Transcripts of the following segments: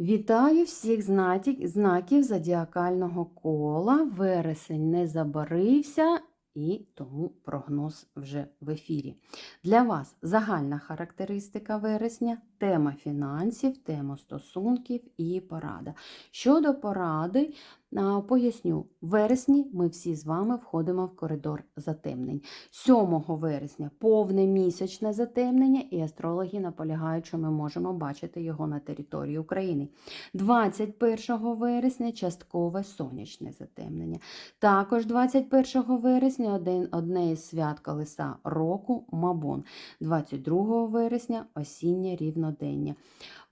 Вітаю всіх знатік- знаків зодіакального кола. Вересень не забарився, і тому прогноз вже в ефірі. Для вас загальна характеристика вересня, тема фінансів, тема стосунків і порада. Щодо поради, поясню, в вересні ми всі з вами входимо в коридор затемнень. 7 вересня повне місячне затемнення, і астрологи наполягають, що ми можемо бачити його на території України. 21 вересня часткове сонячне затемнення. Також 21 вересня один, одне із свят колеса року Мабон. 22 вересня осіннє рівнодення.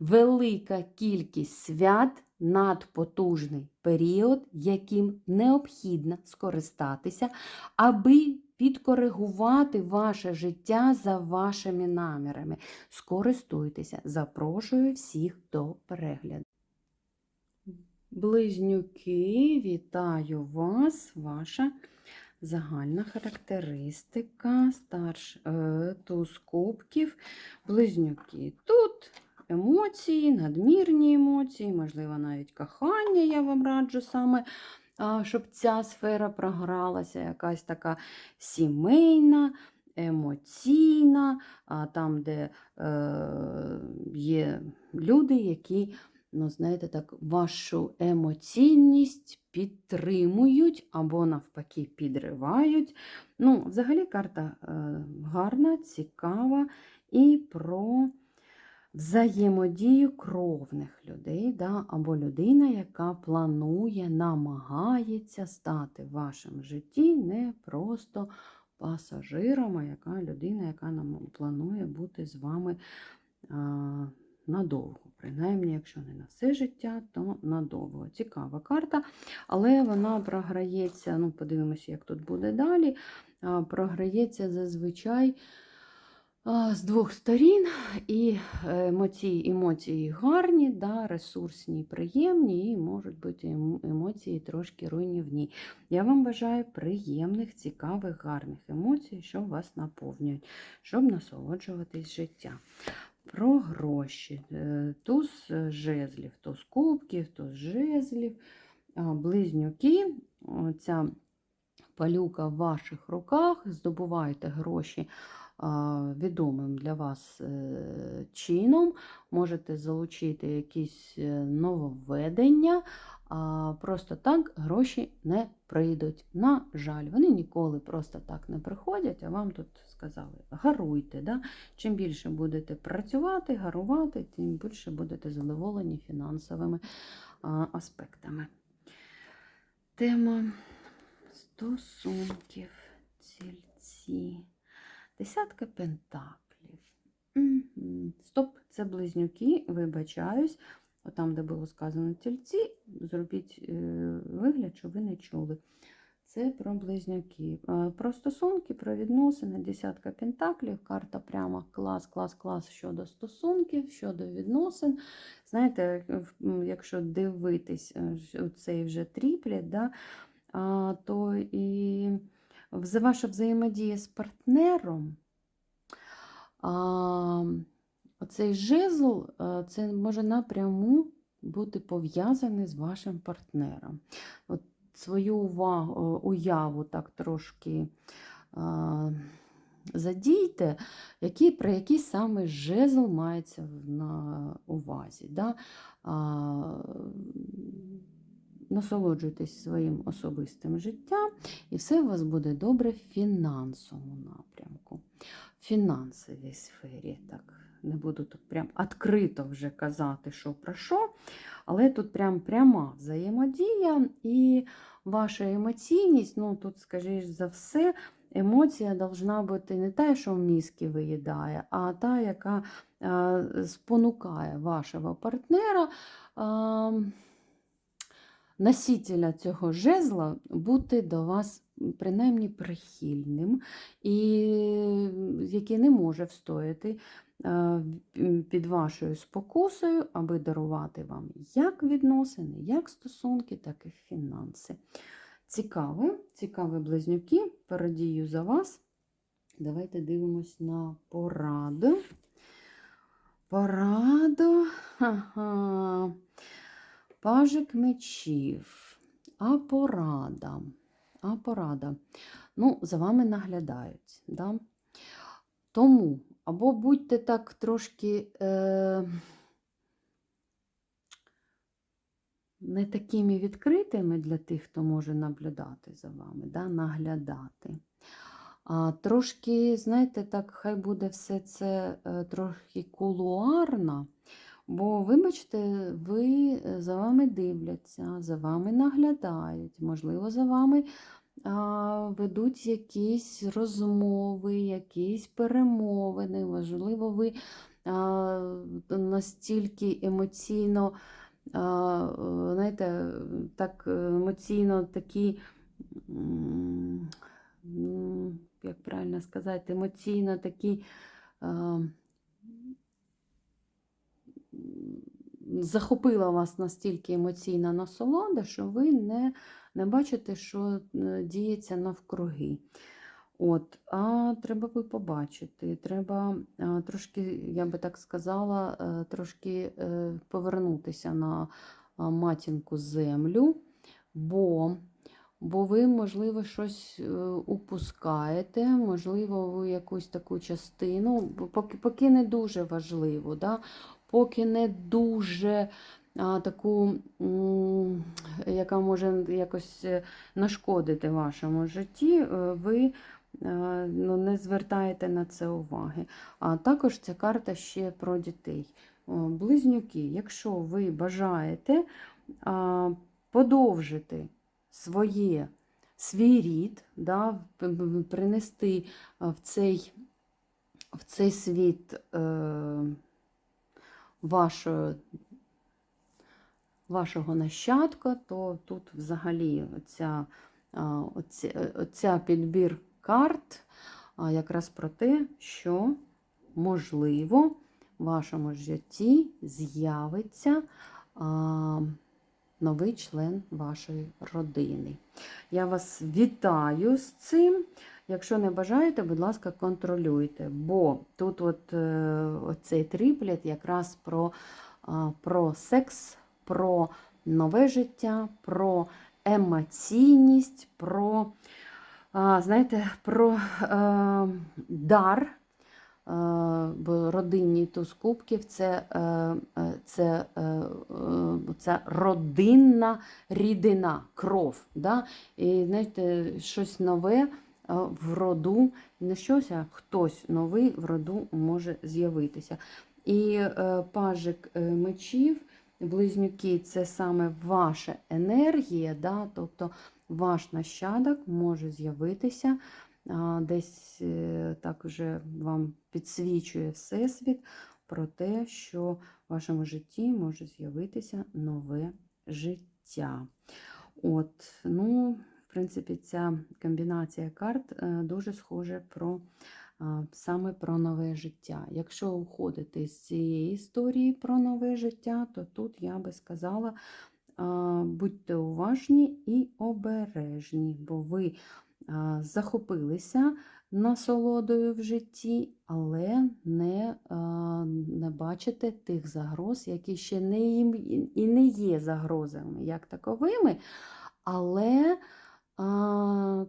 Велика кількість свят надпотужний період, яким необхідно скористатися, аби підкоригувати ваше життя за вашими намірами. Скористуйтеся, запрошую всіх до перегляду. Близнюки, вітаю вас, ваша загальна характеристика, старш е, туз кубків, близнюки. Тут емоції, надмірні емоції, можливо, навіть кохання, я вам раджу саме, щоб ця сфера програлася, якась така сімейна, емоційна, а там, де е, є люди, які ну, знаєте, так, вашу емоційність підтримують або навпаки підривають. Ну, Взагалі карта е, гарна, цікава і про взаємодію кровних людей, да, або людина, яка планує, намагається стати в вашому житті не просто пасажиром, а яка людина, яка нам планує бути з вами. Надовго. Принаймні, якщо не на все життя, то надовго. Цікава карта, але вона програється, ну, подивимося, як тут буде далі. Програється зазвичай з двох сторін, і емоції, емоції гарні, да, ресурсні, приємні, і можуть бути ем- емоції трошки руйнівні. Я вам бажаю приємних, цікавих, гарних емоцій, що вас наповнюють, щоб насолоджуватись життям про гроші. Е, Туз е, жезлів, туз кубків, туз жезлів, близнюки. Ця палюка в ваших руках, здобувайте гроші відомим для вас е, чином, можете залучити якісь нововведення, просто так гроші не прийдуть. На жаль, вони ніколи просто так не приходять, а вам тут сказали, гаруйте. Да? Чим більше будете працювати, гарувати, тим більше будете задоволені фінансовими аспектами. Тема стосунків, цільці, десятка пентаклів. Стоп, це близнюки, вибачаюсь. Отам, де було сказано тільці, зробіть е, вигляд, що ви не чули. Це про близнюки. Е, Про стосунки, про відносини, десятка пентаклів, карта прямо клас, клас, клас щодо стосунків, щодо відносин. Знаєте, якщо дивитись е, цей вже тріплет, да, то і ваша взаємодія з партнером. Оцей жезл е, це може напряму бути пов'язаний з вашим партнером. От свою увагу, е, уяву так трошки а, задійте, який, про який саме жезл мається на увазі. Да? А, насолоджуйтесь своїм особистим життям, і все у вас буде добре в фінансовому напрямку. В фінансовій сфері. так. Не буду тут прям відкрито вже казати, що про що, але тут прям пряма взаємодія і ваша емоційність, ну тут, скажіш за все, емоція должна бути не та, що в мізки виїдає, а та, яка е, спонукає вашого партнера. Носителя цього жезла бути до вас принаймні прихильним, і який не може встояти під вашою спокусою, аби дарувати вам як відносини, як стосунки, так і фінанси. Цікаве, цікаві близнюки, порадію за вас. Давайте дивимось на пораду. Пораду. Ага. Пажик мечів. А порада. А порада. Ну, за вами наглядають. Да? Тому, або будьте так трошки е, не такими відкритими для тих, хто може наблюдати за вами, да? наглядати. А трошки, знаєте, так, хай буде все це е, трохи кулуарно, бо, вибачте, ви е, за вами дивляться, за вами наглядають, можливо, за вами а, ведуть якісь розмови, якісь перемовини, можливо, ви а, настільки емоційно, а, знаєте, так емоційно такі. як правильно сказати, емоційно такі захопила вас настільки емоційна насолода, що ви не, не бачите, що е, діється навкруги. От, а треба би побачити, треба а, трошки, я би так сказала, е, трошки е, повернутися на матінку землю, бо Бо ви, можливо, щось е, упускаєте, можливо, ви якусь таку частину, поки, поки не дуже важливо, да? Поки не дуже а, таку, яка може якось е, нашкодити вашому житті, е, ви е, ну, не звертаєте на це уваги. А також ця карта ще про дітей. Близнюки, якщо ви бажаєте подовжити своє, свій рід, да, принести в цей, в цей світ е, вашого, вашого нащадка, то тут взагалі оця, оця, оця підбір карт якраз про те, що можливо в вашому житті з'явиться. Новий член вашої родини. Я вас вітаю з цим. Якщо не бажаєте, будь ласка, контролюйте, бо тут от, е, оцей триплет якраз про, про секс, про нове життя, про емоційність, про, знаєте, про е, дар. Е, бо родинні туз кубків це, це, це родинна рідина, кров. Да? І знаєте, щось нове в роду, не щось, а хтось новий в роду може з'явитися. І е, пажик е, мечів, близнюки це саме ваша енергія, да? тобто ваш нащадок може з'явитися десь е, так вже вам підсвічує Всесвіт про те, що в вашому житті може з'явитися нове життя. От, ну, в принципі, ця комбінація карт е, дуже схожа про. Саме про нове життя. Якщо уходити з цієї історії про нове життя, то тут я би сказала, будьте уважні і обережні, бо ви захопилися насолодою в житті, але не, не бачите тих загроз, які ще не і не є загрозами як таковими, але а,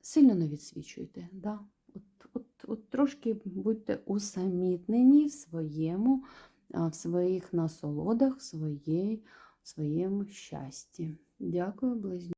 сильно не відсвічуйте. Да? От, от, от трошки будьте усамітнені в своєму, в своїх насолодах, в своєму щасті. Дякую, близнюки.